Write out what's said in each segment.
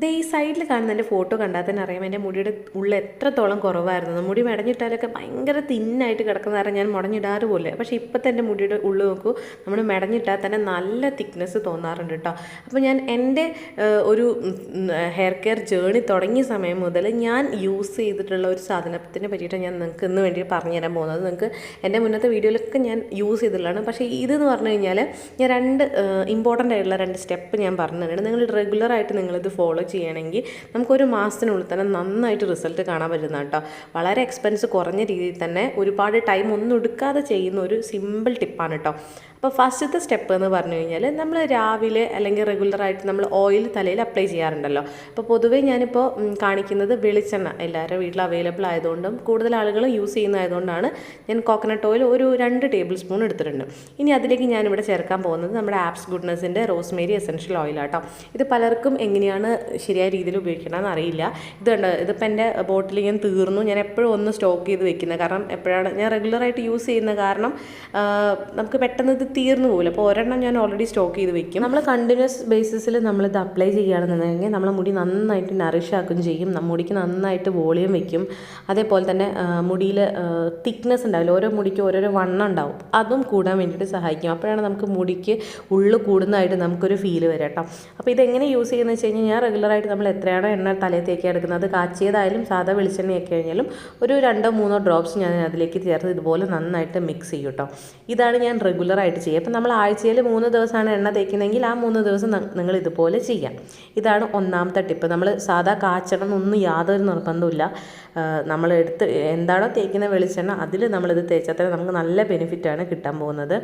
ദേ ഈ സൈഡിൽ കാണുന്ന എന്റെ ഫോട്ടോ കണ്ടാൽ തന്നെ അറിയാം എന്റെ മുടിയുടെ ഉള്ളിൽ എത്രത്തോളം കുറവായിരുന്നു. മുടി മെടഞ്ഞിട്ടാലൊക്കെ ഭയങ്കര തിന്നായിട്ട് കിടക്കുന്ന കാരണം ഞാൻ മുടഞ്ഞിടാറ് പോലെ പക്ഷേ ഇപ്പോഴത്തെ എന്റെ മുടിയുടെ ഉള്ളിൽ നോക്കൂ നമ്മൾ മെടഞ്ഞിട്ടാൽ തന്നെ നല്ല തിക്നെസ് തോന്നാറുണ്ട് കേട്ടോ. അപ്പോൾ ഞാൻ എന്റെ ഒരു ഹെയർ കെയർ ജേണി തുടങ്ങിയ സമയം മുതൽ ഞാൻ യൂസ് ചെയ്തിട്ടുള്ള ഒരു സാധനത്തിനെ പറ്റിയിട്ട് ഞാൻ നിങ്ങൾക്ക് ഇന്ന് വേണ്ടി പറഞ്ഞു തരാൻ പോകുന്നത്. നിങ്ങൾക്ക് എന്റെ മുന്നത്തെ വീഡിയോയിലൊക്കെ ഞാൻ യൂസ് ചെയ്തിട്ടുള്ളതാണ്. പക്ഷേ ഇതെന്ന് പറഞ്ഞു കഴിഞ്ഞാൽ ഞാൻ രണ്ട് ഇമ്പോർട്ടന്റ് ആയിട്ടുള്ള രണ്ട് സ്റ്റെപ്പ് ഞാൻ പറഞ്ഞു തരുന്നുണ്ട് നിങ്ങൾ റെഗുലറായിട്ട് നിങ്ങളിത് ഫോളോ ചെയ്യണമെങ്കിൽ നമുക്കൊരു മാസത്തിനുള്ളിൽ തന്നെ നന്നായിട്ട് റിസൾട്ട് കാണാൻ പറ്റുന്ന കേട്ടോ വളരെ എക്സ്പെൻസ് കുറഞ്ഞ രീതിയിൽ തന്നെ ഒരുപാട് ടൈം ഒന്നും എടുക്കാതെ ചെയ്യുന്ന ഒരു സിമ്പിൾ ടിപ്പാണ് കേട്ടോ അപ്പോൾ ഫസ്റ്റത്തെ സ്റ്റെപ്പ് എന്ന് പറഞ്ഞു കഴിഞ്ഞാൽ നമ്മൾ രാവിലെ അല്ലെങ്കിൽ റെഗുലറായിട്ട് നമ്മൾ ഓയിൽ തലയിൽ അപ്ലൈ ചെയ്യാറുണ്ടല്ലോ. അപ്പോൾ പൊതുവേ ഞാനിപ്പോൾ കാണിക്കുന്നത് വെളിച്ചെണ്ണ. എല്ലാവരുടെ വീട്ടിൽ അവൈലബിൾ ആയതുകൊണ്ടും കൂടുതൽ ആളുകളും യൂസ് ചെയ്യുന്നതായതുകൊണ്ടാണ് ഞാൻ കോക്കനട്ട് ഓയിൽ ഒരു രണ്ട് ടേബിൾ സ്പൂൺ എടുത്തിട്ടുണ്ട്. ഇനി അതിലേക്ക് ഞാനിവിടെ ചേർക്കാൻ പോകുന്നത് നമ്മുടെ ആപ്സ് ഗുഡ്നസിന്റെ റോസ്മേരി എസൻഷ്യൽ ഓയിലാട്ടോ ഇത് പലർക്കും എങ്ങനെയാണ് ശരിയായ രീതിയിൽ ഉപയോഗിക്കണമെന്ന് അറിയില്ല. ഇത് ഇതുണ്ട് ഇതിപ്പോൾ എന്റെ ബോട്ടിൽ ഞാൻ തീർന്നു. ഞാൻ എപ്പോഴും ഒന്ന് സ്റ്റോക്ക് ചെയ്ത് വെക്കുന്നത്. കാരണം എപ്പോഴാണ് ഞാൻ റെഗുലറായിട്ട് യൂസ് ചെയ്യുന്ന കാരണം നമുക്ക് പെട്ടെന്ന് ഇത് തീർന്നു പോകില്ല അപ്പോൾ ഒരെണ്ണം ഞാൻ ഓൾറെഡി സ്റ്റോക്ക് ചെയ്ത് വെക്കും. നമ്മൾ കണ്ടിന്യൂസ് ബേസിസിൽ നമ്മളിത് അപ്ലൈ ചെയ്യുകയാണെന്നുണ്ടെങ്കിൽ നമ്മളെ മുടി നന്നായിട്ട് നറിഷ് ആക്കുകയും ചെയ്യും. മുടിക്ക് നന്നായിട്ട് വോളിയം വെക്കും. അതേപോലെ തന്നെ മുടിയിൽ തിക്നെസ് ഉണ്ടാവില്ല. ഓരോ മുടിക്ക് ഓരോരോ വണ്ണം ഉണ്ടാവും. അതും കൂടാൻ വേണ്ടിയിട്ട് സഹായിക്കും. അപ്പോഴാണ് നമുക്ക് മുടിക്ക് ഉള്ളു കൂടുന്നതായിട്ട് നമുക്കൊരു ഫീൽ വരാം കേട്ടോ അപ്പോൾ ഇതെങ്ങനെ യൂസ് ചെയ്യുന്നത് വെച്ച് കഴിഞ്ഞാൽ ഞാൻ റെഗുലറായിട്ട് നമ്മൾ എത്രയാണോ എണ്ണ തലയിൽ തേക്കാൻ എടുക്കുന്നത് കാച്ചിയതായാലും സാധാ വെളിച്ചെണ്ണയൊക്കെ കഴിഞ്ഞാലും ഒരു രണ്ടോ മൂന്നോ ഡ്രോപ്സ് ഞാൻ അതിലേക്ക് ചേർത്ത് ഇതുപോലെ നന്നായിട്ട് മിക്സ് ചെയ്യും കേട്ടോ ഇതാണ് ഞാൻ റെഗുലറായിട്ട് ചെയ്യുക. അപ്പം നമ്മൾ ആഴ്ചയിൽ മൂന്ന് ദിവസമാണ് എണ്ണ തേക്കുന്നതെങ്കിൽ ആ മൂന്ന് ദിവസം നിങ്ങൾ ഇതുപോലെ ചെയ്യാം ഇതാണ് ഒന്നാമത്തെ ടിപ്പ് നമ്മൾ സാധാ കാച്ചണം ഒന്നും യാതൊരു നിർബന്ധമില്ല നമ്മൾ എടുത്ത് എന്താണോ തേക്കുന്ന വെളിച്ചെണ്ണ അതിൽ നമ്മളിത് തേച്ചാൽ തന്നെ നമുക്ക് നല്ല ബെനിഫിറ്റാണ് കിട്ടാൻ പോകുന്നത്.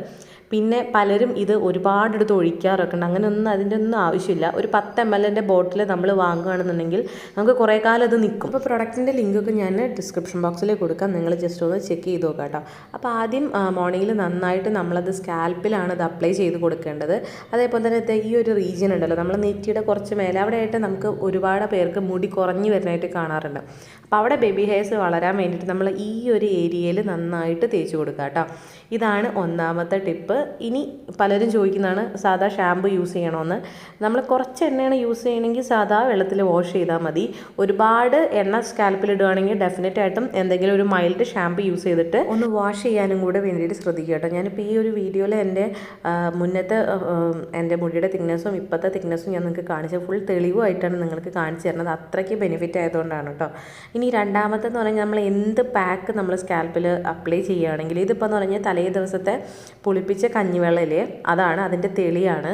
പിന്നെ പലരും ഇത് ഒരുപാട് എടുത്ത് ഒഴിക്കാറൊക്കെ ഉണ്ട്. അങ്ങനെ ഒന്നും അതിന്റെ ഒന്നും ആവശ്യമില്ല. ഒരു പത്ത് എം എല്ലിന്റെ ബോട്ടിൽ നമ്മൾ വാങ്ങുകയാണെന്നുണ്ടെങ്കിൽ നമുക്ക് കുറേ കാലം അത് നിൽക്കും. അപ്പോൾ പ്രൊഡക്റ്റിന്റെ ലിങ്കൊക്കെ ഞാൻ ഡിസ്ക്രിപ്ഷൻ ബോക്സിൽ കൊടുക്കാം. നിങ്ങൾ ജസ്റ്റ് ഒന്ന് ചെക്ക് ചെയ്ത് നോക്കാം കേട്ടോ. അപ്പോൾ ആദ്യം മോർണിംഗിൽ നന്നായിട്ട് നമ്മളത് സ്കാൽപ്പിലാണ് ഇത് അപ്ലൈ ചെയ്ത് കൊടുക്കേണ്ടത്. അതേപോലെ തന്നെ ഈ ഒരു റീജിയൻ ഉണ്ടല്ലോ നമ്മൾ നെറ്റിയുടെ കുറച്ച് മേലെ അവിടെയായിട്ട് നമുക്ക് ഒരുപാട് പേർക്ക് മുടി കുറഞ്ഞു വരുന്നതായിട്ട് കാണാറുണ്ട്. അപ്പോൾ അവിടെ ബേബി ഹെയർസ് വളരാൻ വേണ്ടിയിട്ട് നമ്മൾ ഈ ഒരു ഏരിയയിൽ നന്നായിട്ട് തേച്ച് കൊടുക്കുക കേട്ടോ. ഇതാണ് ഒന്നാമത്തെ ടിപ്പ്. ഇനി പലരും ചോദിക്കുന്നതാണ് സാധാ ഷാമ്പു യൂസ് ചെയ്യണമെന്ന് നമ്മൾ കുറച്ച് എണ്ണയാണ് യൂസ് ചെയ്യണമെങ്കിൽ സാധാ വെള്ളത്തിൽ വാഷ് ചെയ്താൽ മതി. ഒരുപാട് എണ്ണ സ്കാൽപ്പിൽ ഇടുകയാണെങ്കിൽ ഡെഫിനറ്റ് ആയിട്ടും എന്തെങ്കിലും ഒരു മൈൽഡ് ഷാമ്പു യൂസ് ചെയ്തിട്ട് ഒന്ന് വാഷ് ചെയ്യാനും കൂടെ വേണ്ടിയിട്ട് ശ്രദ്ധിക്കുക കേട്ടോ. ഞാനിപ്പോൾ ഈ ഒരു വീഡിയോയിൽ എന്റെ മുന്നത്തെ എന്റെ മുടിയുടെ തിക്നെസ്സും ഇപ്പോഴത്തെ തിക്നെസ്സും ഞാൻ നിങ്ങൾക്ക് കാണിച്ചത്. ഫുൾ തെളിവുമായിട്ടാണ് നിങ്ങൾക്ക് കാണിച്ചു തരുന്നത്. അത്രയ്ക്ക് ബെനിഫിറ്റ് ആയതുകൊണ്ടാണ് കേട്ടോ. ഇനി രണ്ടാമത്തെന്ന് പറഞ്ഞാൽ നമ്മൾ എന്ത് പാക്ക് നമ്മൾ സ്കാൽപ്പിൽ അപ്ലൈ ചെയ്യുകയാണെങ്കിൽ ഇതിപ്പോൾ എന്ന് പറഞ്ഞാൽ തലേ ദിവസത്തെ പുളിപ്പിച്ച കഞ്ഞിവെള്ളയിൽ അതാണ് അതിന്റെ തെളിയാണ്.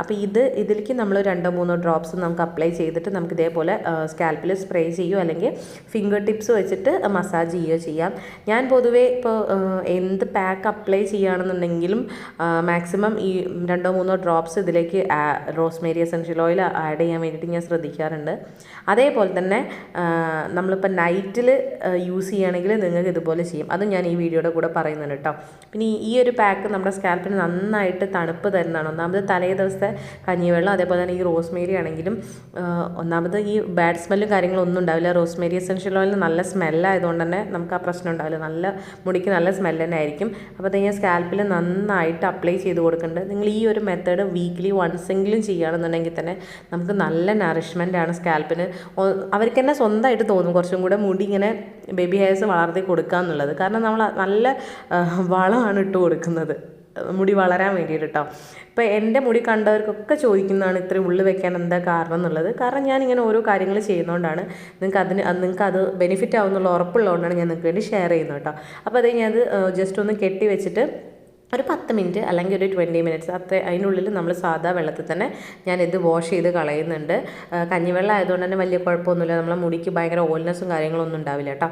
അപ്പോൾ ഇത് ഇതിലേക്ക് നമ്മൾ രണ്ടോ മൂന്നോ ഡ്രോപ്സ് നമുക്ക് അപ്ലൈ ചെയ്തിട്ട് നമുക്ക് ഇതേപോലെ സ്കാൽപ്പിൽ സ്പ്രേ ചെയ്യുകയോ അല്ലെങ്കിൽ ഫിംഗർ ടിപ്സ് വെച്ചിട്ട് മസാജ് ചെയ്യുകയോ ചെയ്യാം. ഞാൻ പൊതുവേ ഇപ്പോൾ എന്ത് പാക്ക് അപ്ലൈ ചെയ്യുകയാണെന്നുണ്ടെങ്കിലും മാക്സിമം ഈ രണ്ടോ മൂന്നോ ഡ്രോപ്സ് ഇതിലേക്ക് റോസ്മേരി എസൻഷ്യൽ ഓയിൽ ആഡ് ചെയ്യാൻ വേണ്ടിയിട്ട് ഞാൻ ശ്രദ്ധിക്കാറുണ്ട്. അതേപോലെ തന്നെ നമ്മളിപ്പോൾ നൈറ്റിൽ യൂസ് ചെയ്യുകയാണെങ്കിൽ നിങ്ങൾക്ക് ഇതുപോലെ ചെയ്യും. അതും ഞാൻ ഈ വീഡിയോയുടെ കൂടെ പറയുന്നുണ്ട് കേട്ടോ. പിന്നെ ഈ- ഒരു പാക്ക് നമ്മുടെ സ്കാൽപ്പിന് നന്നായിട്ട് തണുപ്പ് തരുന്നതാണ്. ഒന്നാമത് തലേ ദിവസത്തെ കഞ്ഞിവെള്ളം അതേപോലെ തന്നെ ഈ റോസ്മേരി ആണെങ്കിലും ഒന്നാമത് ഈ ബാഡ് സ്മെല്ലും കാര്യങ്ങളും ഒന്നും ഉണ്ടാവില്ല. റോസ്മേരി എസൻഷ്യൽ ഓയിൽ നല്ല സ്മെല്ലായതുകൊണ്ട് തന്നെ നമുക്ക് ആ പ്രശ്നം ഉണ്ടാവില്ല. നല്ല മുടിക്ക് നല്ല സ്മെല്ല് തന്നെ ആയിരിക്കും. അപ്പോൾ അത് ഞാൻ സ്കാൽപ്പിൽ നന്നായിട്ട് അപ്ലൈ ചെയ്ത് കൊടുക്കുന്നുണ്ട്. നിങ്ങൾ ഈ ഒരു മെത്തേഡ് വീക്ക്ലി വൺസ് എങ്കിലും ചെയ്യുകയാണെന്നുണ്ടെങ്കിൽ തന്നെ നമുക്ക് നല്ല നറിഷ്മെന്റ് ആണ് സ്കാൽപ്പിന് അവർക്ക് തന്നെ സ്വന്തമായിട്ട് തോന്നും കുറച്ചും കൂടെ മുടി ഇങ്ങനെ ബേബി ഹെയർസ് വളർത്തി കൊടുക്കുക എന്നുള്ളത് കാരണം നമ്മൾ നല്ല വളമാണ് ഇട്ട് കൊടുക്കുന്നത്. മുടി വളരാൻ വേണ്ടിയിട്ട്. കേട്ടോ ഇപ്പോൾ എന്റെ മുടി കണ്ടവർക്കൊക്കെ ചോദിക്കുന്നതാണ് ഇത്രയും ഉള്ളു വെക്കാൻ എന്താ കാരണം എന്നുള്ളത്. കാരണം ഞാൻ ഇങ്ങനെ ഓരോ കാര്യങ്ങൾ ചെയ്യുന്നതുകൊണ്ടാണ് നിങ്ങൾക്ക് അതിന് അത് നിങ്ങൾക്ക് അത് ബെനിഫിറ്റ് ആവുന്നുള്ള ഉറപ്പുള്ളതുകൊണ്ടാണ് ഞാൻ നിങ്ങൾക്ക് വേണ്ടി ഷെയർ ചെയ്യുന്നത് കേട്ടോ. അപ്പോൾ അത് ഞാൻ അത് ജസ്റ്റ് ഒന്ന് കെട്ടി വെച്ചിട്ട് ഒരു പത്ത് മിനിറ്റ് അല്ലെങ്കിൽ ഒരു ട്വന്റി മിനിറ്റ്സ് അത്ര അതിനുള്ളിൽ നമ്മൾ സാധാ വെള്ളത്തിൽ തന്നെ ഞാനിത് വാഷ് ചെയ്ത് കളയുന്നുണ്ട്. കഞ്ഞിവെള്ളം ആയതുകൊണ്ട് തന്നെ വലിയ കുഴപ്പമൊന്നുമില്ല. നമ്മളെ മുടിക്ക് ഭയങ്കര ഓയിൽനെസ്സും കാര്യങ്ങളൊന്നും ഉണ്ടാവില്ല കേട്ടോ.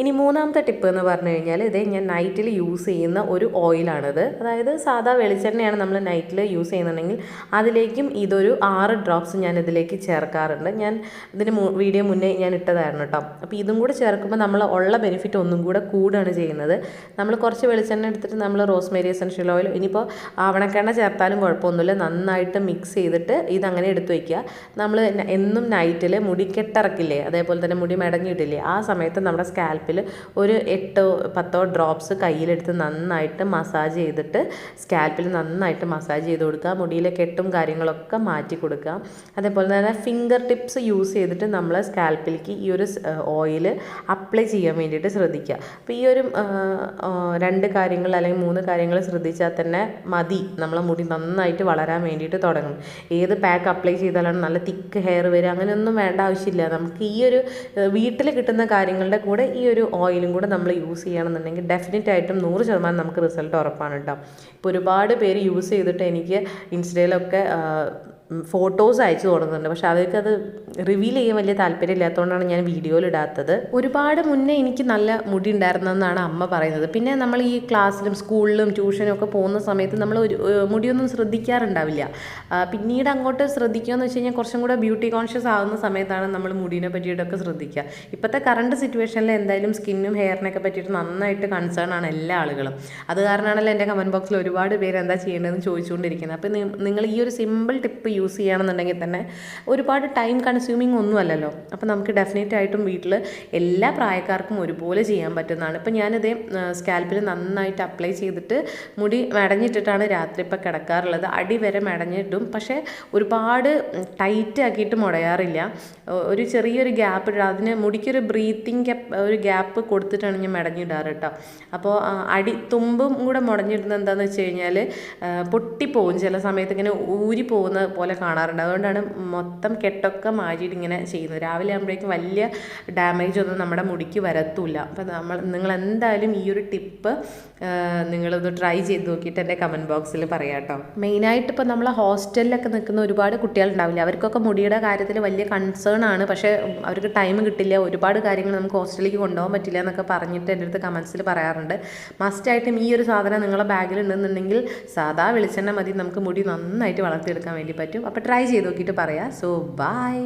ഇനി മൂന്നാമത്തെ ടിപ്പ് എന്ന് പറഞ്ഞു കഴിഞ്ഞാൽ ഇത് ഞാൻ നൈറ്റിൽ യൂസ് ചെയ്യുന്ന ഒരു ഓയിലാണിത് അതായത് സാധാ വെളിച്ചെണ്ണയാണ് നമ്മൾ നൈറ്റിൽ യൂസ് ചെയ്യുന്നുണ്ടെങ്കിൽ അതിലേക്കും ഇതൊരു ആറ് ഡ്രോപ്സ് ഞാൻ ഇതിലേക്ക് ചേർക്കാറുണ്ട്. ഞാൻ ഇതിന് വീഡിയോ മുന്നേ ഞാൻ ഇട്ടതായിരുന്നു കേട്ടോ. അപ്പോൾ ഇതും കൂടെ ചേർക്കുമ്പോൾ നമ്മൾ ഉള്ള ബെനിഫിറ്റ് ഒന്നും കൂടെ കൂടുകയാണ് ചെയ്യുന്നത്. നമ്മൾ കുറച്ച് വെളിച്ചെണ്ണ എടുത്തിട്ട് നമ്മൾ റോസ്മേരി എസൻഷ്യൽ ഓയിൽ ഇനിയിപ്പോൾ ആവണക്കെണ്ണ ചേർത്താലും കുഴപ്പമൊന്നുമില്ല. നന്നായിട്ട് മിക്സ് ചെയ്തിട്ട് ഇതങ്ങനെ എടുത്തു വയ്ക്കുക നമ്മൾ എന്നും നൈറ്റിൽ മുടി കെട്ടിറക്കില്ലേ? അതേപോലെ തന്നെ മുടി മെടഞ്ഞിട്ടില്ലേ ആ സമയത്ത് നമ്മുടെ സ്കാൽപ്പിൽ ഒരു എട്ടോ പത്തോ ഡ്രോപ്സ് കയ്യിലെടുത്ത് നന്നായിട്ട് മസാജ് ചെയ്തിട്ട് സ്കാൽപ്പിൽ നന്നായിട്ട് മസാജ് ചെയ്ത് കൊടുക്കുക. മുടിയിലെ കെട്ടും കാര്യങ്ങളൊക്കെ മാറ്റി കൊടുക്കുക. അതേപോലെ തന്നെ ഫിംഗർ ടിപ്സ് യൂസ് ചെയ്തിട്ട് നമ്മൾ സ്കാൽപ്പിലേക്ക് ഈ ഒരു ഓയിൽ അപ്ലൈ ചെയ്യാൻ വേണ്ടിയിട്ട് ശ്രദ്ധിക്കുക. അപ്പോൾ ഈ ഒരു രണ്ട് കാര്യങ്ങൾ അല്ലെങ്കിൽ മൂന്ന് കാര്യങ്ങൾ ശ്രദ്ധിച്ചാൽ തന്നെ മതി. നമ്മളെ മുടി നന്നായിട്ട് വളരാൻ വേണ്ടിയിട്ട് തുടങ്ങും. ഏത് പാക്ക് അപ്ലൈ ചെയ്താലാണ് നല്ല തിക്ക് ഹെയർ വരിക അങ്ങനെയൊന്നും വേണ്ട ആവശ്യമില്ല. നമുക്ക് ഈ ഒരു വീട്ടിൽ കിട്ടുന്ന കാര്യങ്ങളുടെ കൂടെ ഈ ഒരു ഓയിലും കൂടെ നമ്മൾ യൂസ് ചെയ്യണമെന്നുണ്ടെങ്കിൽ ഡെഫിനറ്റ് ആയിട്ടും നൂറ് ശതമാനം നമുക്ക് റിസൾട്ട് ഉറപ്പാണ് കേട്ടോ. ഇപ്പോൾ ഒരുപാട് പേര് യൂസ് ചെയ്തിട്ട് എനിക്ക് ഇൻസ്റ്റയിലൊക്കെ ഫോട്ടോസ് അയച്ചു തുടങ്ങുന്നുണ്ട്. പക്ഷെ അവർക്ക് അത് റിവീൽ ചെയ്യാൻ വലിയ താല്പര്യം ഇല്ലാത്തതുകൊണ്ടാണ് ഞാൻ വീഡിയോയിൽ ഇടാത്തത്. ഒരുപാട് മുന്നേ എനിക്ക് നല്ല മുടി ഉണ്ടായിരുന്നതെന്നാണ് അമ്മ പറയുന്നത്. പിന്നെ നമ്മൾ ഈ ക്ലാസ്സിലും സ്കൂളിലും ട്യൂഷനും ഒക്കെ പോകുന്ന സമയത്ത് നമ്മൾ ഒരു മുടിയൊന്നും ശ്രദ്ധിക്കാറുണ്ടാവില്ല. പിന്നീട് അങ്ങോട്ട് ശ്രദ്ധിക്കുകയെന്ന് വെച്ച് കഴിഞ്ഞാൽ കുറച്ചും കൂടെ ബ്യൂട്ടി കോൺഷ്യസ് ആകുന്ന സമയത്താണ് നമ്മൾ മുടീനെ പറ്റിയിട്ടൊക്കെ ശ്രദ്ധിക്കുക. ഇപ്പോഴത്തെ കറണ്ട് സിറ്റുവേഷനിൽ എന്തായാലും സ്കിന്നും ഹെയറിനൊക്കെ പറ്റിയിട്ട് നന്നായിട്ട് കൺസേൺ ആണ് എല്ലാ ആളുകളും. അത് കാരണമാണല്ലോ എന്റെ കമന്റ് ബോക്സിൽ ഒരുപാട് പേര് എന്താ ചെയ്യേണ്ടതെന്ന് ചോദിച്ചുകൊണ്ടിരിക്കുന്നത്. അപ്പോൾ നിങ്ങൾ ഈ ഒരു സിമ്പിൾ ടിപ്പ് യൂസ് ചെയ്യുകയാണെന്നുണ്ടെങ്കിൽ തന്നെ ഒരുപാട് ടൈം കൺസ്യൂമിങ് ഒന്നും അല്ലല്ലോ. അപ്പോൾ നമുക്ക് ഡെഫിനറ്റ് ആയിട്ടും വീട്ടിൽ എല്ലാ പ്രായക്കാർക്കും ഒരുപോലെ ചെയ്യാൻ പറ്റുന്നതാണ്. ഇപ്പോൾ ഞാനിത് സ്കാൽപ്പിൽ നന്നായിട്ട് അപ്ലൈ ചെയ്തിട്ട് മുടി മെടഞ്ഞിട്ടിട്ടാണ് രാത്രി ഇപ്പോൾ കിടക്കാറുള്ളത്. അടി വരെ മെടഞ്ഞിട്ടും പക്ഷേ ഒരുപാട് ടൈറ്റ് ആക്കിയിട്ട് മുടയാറില്ല. ഒരു ചെറിയൊരു ഗ്യാപ്പ് ഇടുക അതിന് മുടിക്കൊരു ബ്രീത്തിങ് ഒരു ഗ്യാപ്പ് കൊടുത്തിട്ടാണ് ഞാൻ മെടഞ്ഞിടാറ് കേട്ടോ. അപ്പോൾ അടി തുമ്പും കൂടെ മുടഞ്ഞിടുന്നത് എന്താണെന്ന് വെച്ച് കഴിഞ്ഞാൽ പൊട്ടിപ്പോവും. ചില സമയത്ത് ഇങ്ങനെ ഊരി പോകുന്ന പോലെ കാണാറുണ്ട്. അതുകൊണ്ടാണ് മൊത്തം കെട്ടൊക്കെ മാറ്റിയിട്ട് ഇങ്ങനെ ചെയ്യുന്നത്. രാവിലെ ആകുമ്പോഴേക്കും വലിയ ഡാമേജ് ഒന്നും നമ്മുടെ മുടിക്ക് വരത്തൂല്ല അപ്പം നമ്മൾ നിങ്ങൾ എന്തായാലും ഈ ഒരു ടിപ്പ് നിങ്ങളൊന്ന് ട്രൈ ചെയ്ത് നോക്കിയിട്ട് എന്റെ കമന്റ് ബോക്സിൽ പറയാം കേട്ടോ. മെയിനായിട്ട് ഇപ്പോൾ നമ്മൾ ഹോസ്റ്റലിലൊക്കെ നിൽക്കുന്ന ഒരുപാട് കുട്ടികളുണ്ടാവില്ല അവർക്കൊക്കെ മുടിയുടെ കാര്യത്തിൽ വലിയ കൺസേൺ ആണ്. പക്ഷേ അവർക്ക് ടൈം കിട്ടില്ല. ഒരുപാട് കാര്യങ്ങൾ നമുക്ക് ഹോസ്റ്റലിലേക്ക് കൊണ്ടുപോകാൻ പറ്റില്ല എന്നൊക്കെ പറഞ്ഞിട്ട് എന്റെ അടുത്ത് കമൻസിൽ പറയാറുണ്ട്. മസ്റ്റായിട്ടും ഈ ഒരു സാധനം നിങ്ങളുടെ ബാഗിൽ ഉണ്ടെന്നുണ്ടെങ്കിൽ സാധാ വെളിച്ചെണ്ണ മതി. നമുക്ക് മുടി നന്നായിട്ട് വളർത്തിയെടുക്കാൻ വേണ്ടി പറ്റും. അപ്പോൾ ട്രൈ ചെയ്ത് നോക്കിയിട്ട് പറയാം. So by